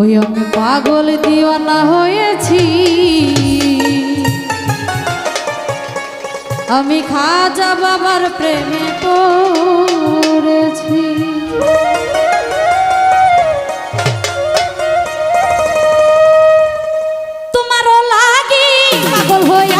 ওই আমি পাগল দিওয়ানা হয়েছি। আমি খাজা বাবার প্রেমে পড়েছি। তোমারও লাগি পাগল হয়ে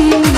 you